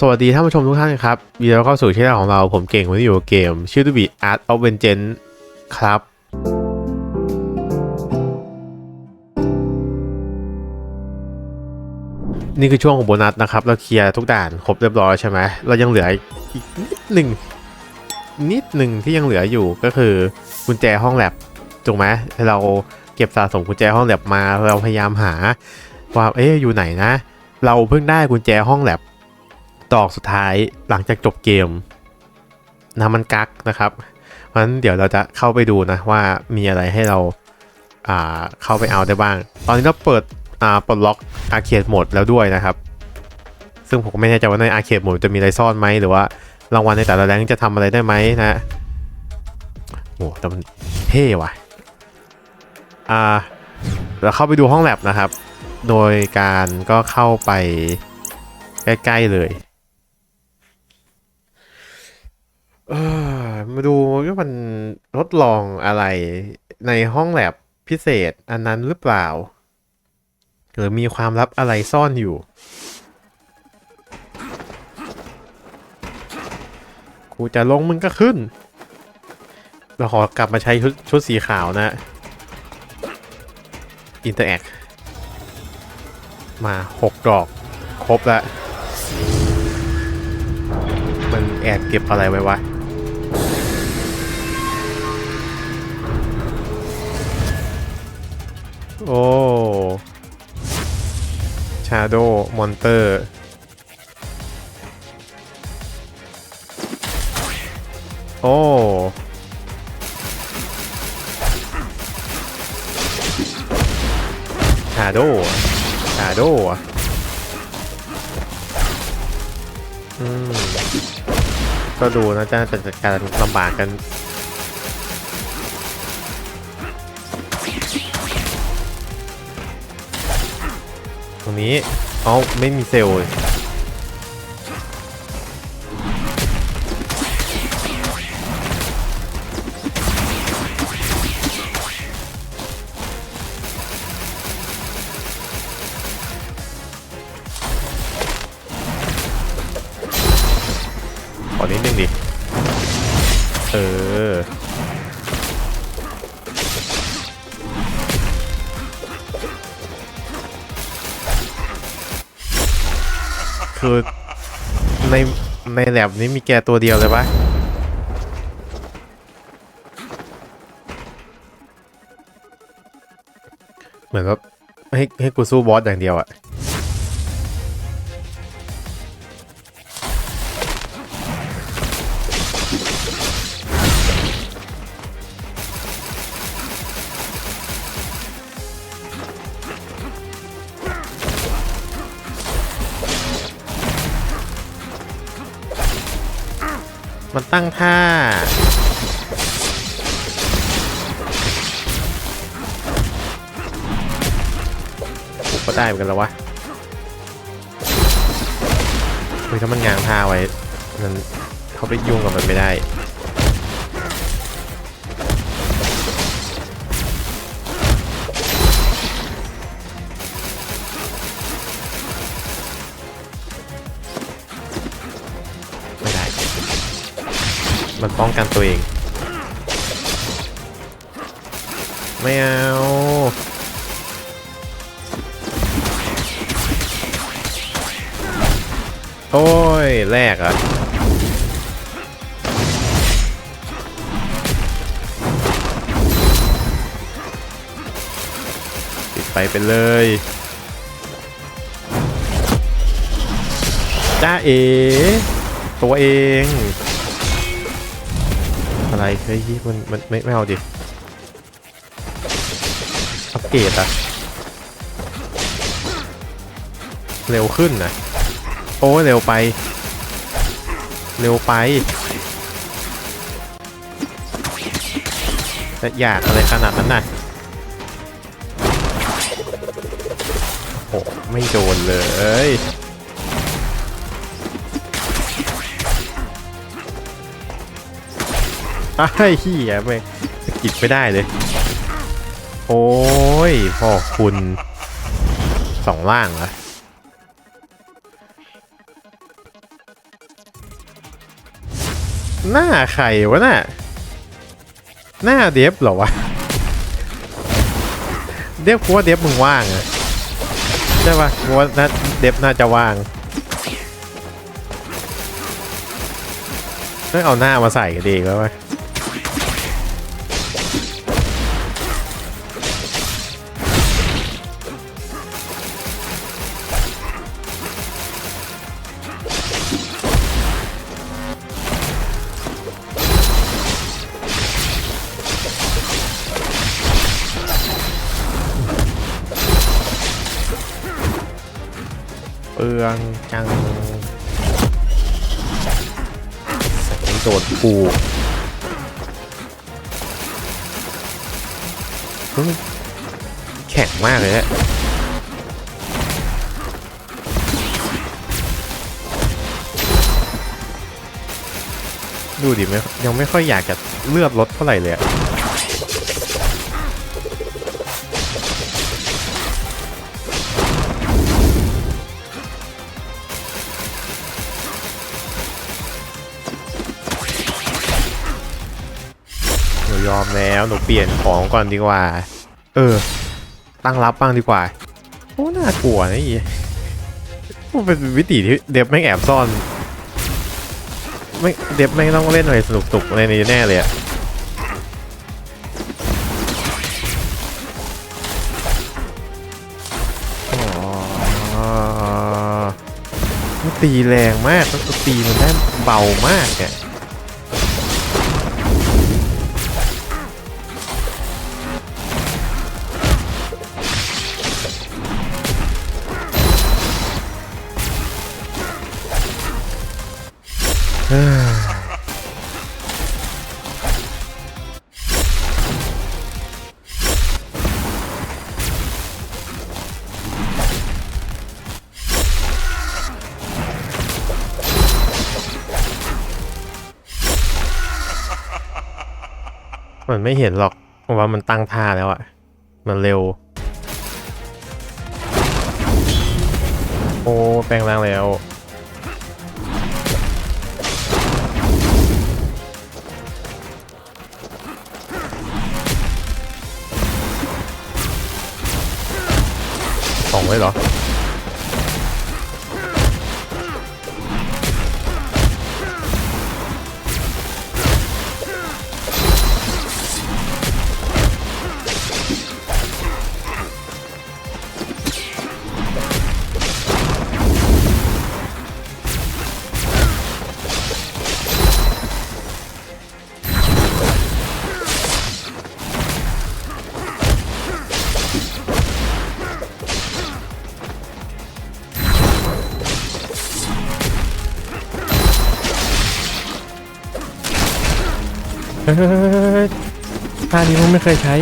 สวัสดีท่านผู้ชมทุกท่านครับยินดีต้อนรับเข้าสู่ช่องของเราผมเก่งวันนี้อยู่เกม ชื่อตูบี Art of Vengeance ครับ นี่คือช่วงของโบนัสนะครับ เราเคลียร์ทุกด่านครบเรียบร้อยใช่ไหม เรายังเหลืออีกนิดหนึ่งนิดหนึ่งที่ยังเหลืออยู่ก็คือกุญแจห้องแลบถูกไหมเราเก็บสะสมกุญแจห้องแลบมาเราพยายามหาว่าเอ๊ะอยู่ไหนนะ เราเพิ่งได้กุญแจห้องแลบ ดอกสุดท้ายหลังจากจบเกมนะมันกักนะครับ เพราะฉะนั้นเดี๋ยวเราจะเข้าไปดูนะว่ามีอะไรให้เราอ่าเข้าไปเอาได้บ้าง ตอนนี้เราเปิดอ่าปลดล็อกอาร์เคดโหมดแล้วด้วยนะครับ ซึ่งผมก็ไม่แน่ใจว่าในอาร์เคดโหมดจะมีอะไรซ่อนไหมหรือว่ารางวัลในแต่ละแรงจะทำอะไรได้ไหมนะโอ้แต่มันเท่ว่ะอ่าเราเข้าไปดูห้องแลบนะครับ โดยการก็เข้าไปใกล้ ๆ เลย เออมาดูว่ามันทดลองอะไรในห้องแลบพิเศษอันนั้นหรือเปล่า หรือมีความลับอะไรซ่อนอยู่ กูจะลงมึงก็ขึ้น เราขอกลับมาใช้ชุดชุดสีขาวนะ อินเตอร์แอค มาหกดอก ครบล้วมันแอบเก็บอะไรไว้วะ โอ้ชาโดมอนเตอร์โอ้ชาโดชาโดอืมก็ดูนะจะจัดการลำบากกัน รงนี้ เอาไม่มีเซลล์ขอนิดนึงดิ เออ คือในในแลบนี้มีแกตัวเดียวเลยปะเหมือนว่าให้ให้กูสู้บอสอย่างเดียวอะ ตั้งท่า ก็ได้เหมือนกันแล้ววะเฮ้ยถ้ามันงางท่าไว้มันเขาไปยุ่งกับมันไม่ได้ มันป้องกันตัวเอง ไม่เอาโอ้ย แรกเหรอะปิดไปเป็นเลยจ้าเอ ตัวเอง อะไรเฮ้ยมันมันไม่ไม่เอาดิอัปเกรดอะเร็วขึ้นนะโอ้เร็วไป เร็วไปจะอยากอะไรขนาดนั้นน่ะโอ้ไม่โดนเลย ไอ้เหี้ยไม่สกิดไม่ได้เลย โอ้ยพ่อคุณสองล่างเหรอหน้าใครวะน่ะ หน้าเดฟเหรอวะ เดฟกูว่าเดฟมึงว่างอะใช่ปะกูว่าน่าเดฟน่าจะว่างต้องเอาหน้ามาใส่กันดีแล้ววะเป ลืองจังโดดปูแข็งมากเลยดูดิไม่ยังไม่ค่อยอยากจะเลือดลดเท่าไหร่เลยอะ แล้วหนูเปลี่ยนของก่อนดีกว่า เออ ตั้งรับบ้างดีกว่าโอ้น่ากลัวนะอีมันเป็นวิธีที่เดฟไม่งแอบซ่อนไม่เดฟไม่งต้องเล่นอะไรสนุกตุกๆอะไรนี้แน่เลยอะตีแรงมากแล้วตีมันได้เบามากอะ มันไม่เห็นหรอกเพราะว่ามันตั้งท่าแล้วอะมันเร็ว โอ้ แปลงร่างแล้ว สอ ฮ้ยท่านี้ผมไม่เคยใช้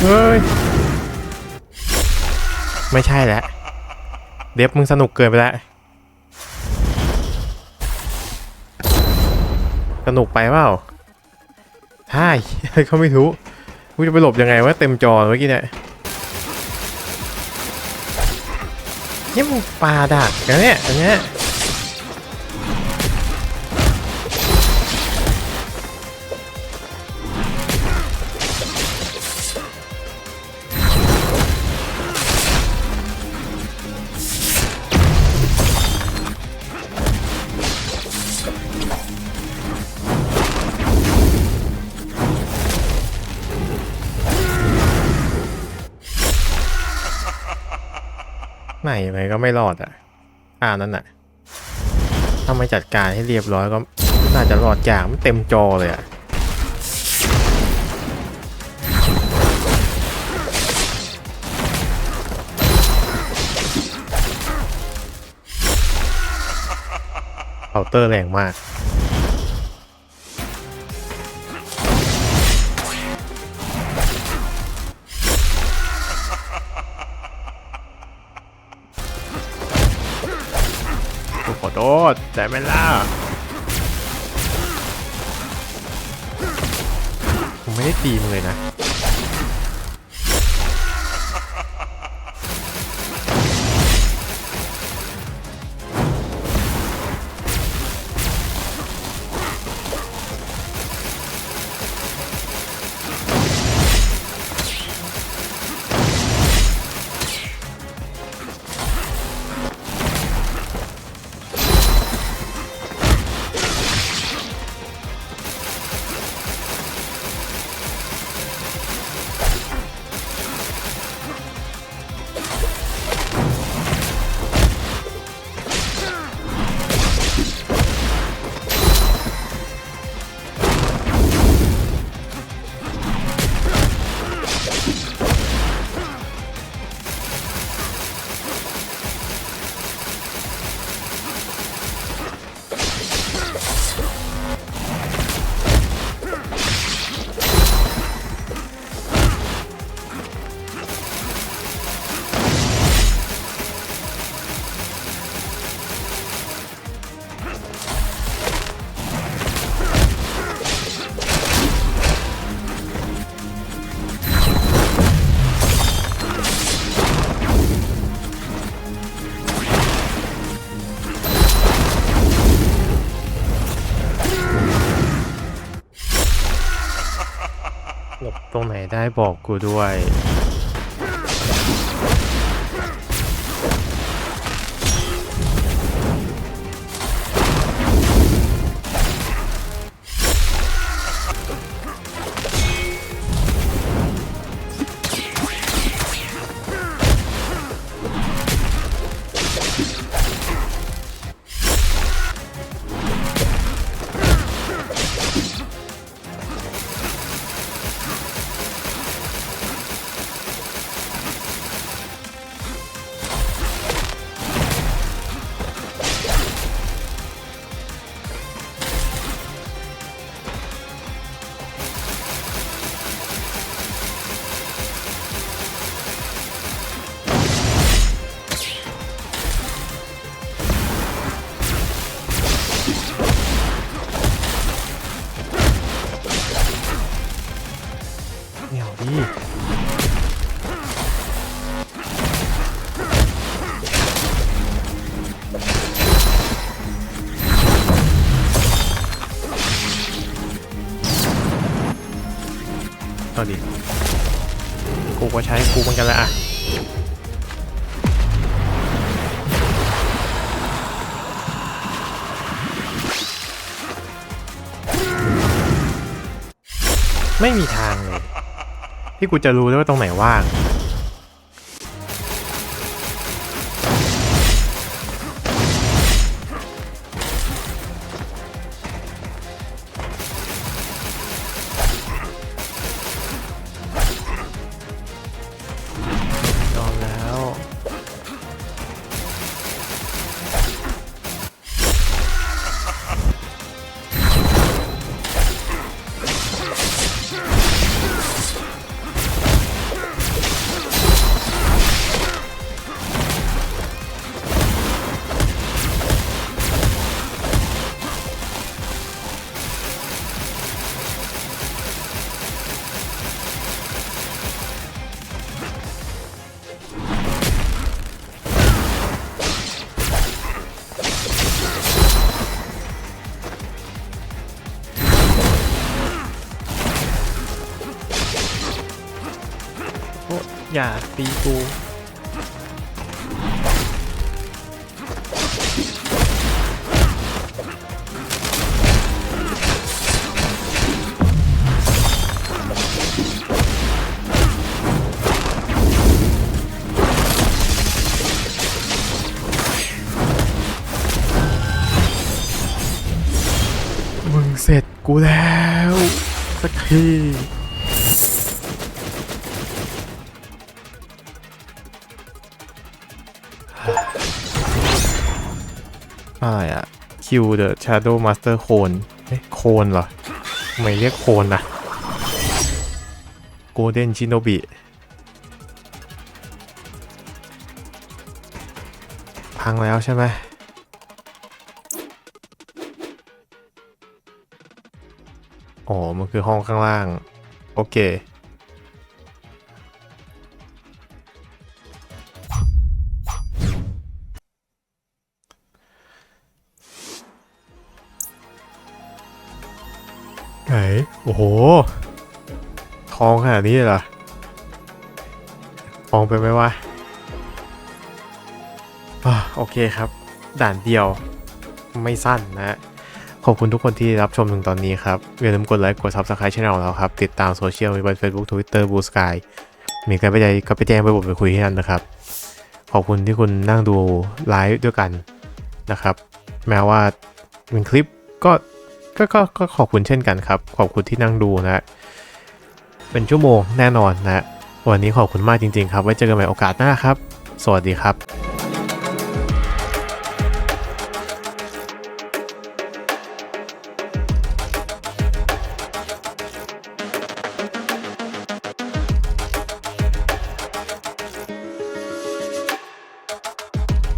เฮ้ย ไม่ใช่แล้ว เดฟมึงสนุกเกินไปแล้ว สนุกไปเปล่าใช่เขาไม่รู้กูจะไปหลบยังไงวะเต็มจอเมื่อกี้เนี่ย นี่มึงปลาดักกันเนี่ยอันเนี้ย ไหนไปก็ไม่รอดอะอ่านั่นน่ะถ้าไม่จัดการให้เรียบร้อยก็น่าจะรอดอย่างมันเต็มจอเลยอะเคาน์เตอร์แรงมาก แต่ไม่ล่ะผมไม่ได้ตีมึงเลยนะ บอกกูด้วย เอาดิ กูก็ใช้กูเหมือนกันแหละอะไม่มีทางเลย ที่กูจะรู้ได้ว่าตรงไหนว่าง อย่าตีกูมึงเสร็จกูแล้ว สักที อะไรอะ Q the Shadow Master Cone เอ๊ะโคนเหรอทำไมเรียกโคนนะ Golden Shinobi พังแล้วใช่ไหมอ๋อ มันคือห้องข้างล่าง โอเค ไหน โอ้โห ทองขนาดนี้เลยหรอ ทองไปไหมวะโอเคครับ ด่านเดียวไม่สั้นนะ ขอบคุณทุกคนที่รับชมถึงตอนนี้ครับ อย่าลืมกดไลค์ กด Subscribe ช่องเราครับ ติดตามโซเชียลมีบน Facebook Twitter Blue Sky มีการไปใจก็ไปแจ้งไปบอกไปคุยที่นั่นนะครับ ขอบคุณที่คุณนั่งดูไลฟ์ด้วยกันนะครับ แม้ว่าเป็นคลิปก็ ก็ก็ก็ขอบคุณเช่นกันครับ ขอบคุณที่นั่งดูนะ เป็นชั่วโมงแน่นอนนะ วันนี้ขอบคุณมากจริง ๆ ครับ ไว้เจอกันใหม่โอกาสหน้าครับ สวัสดีครับ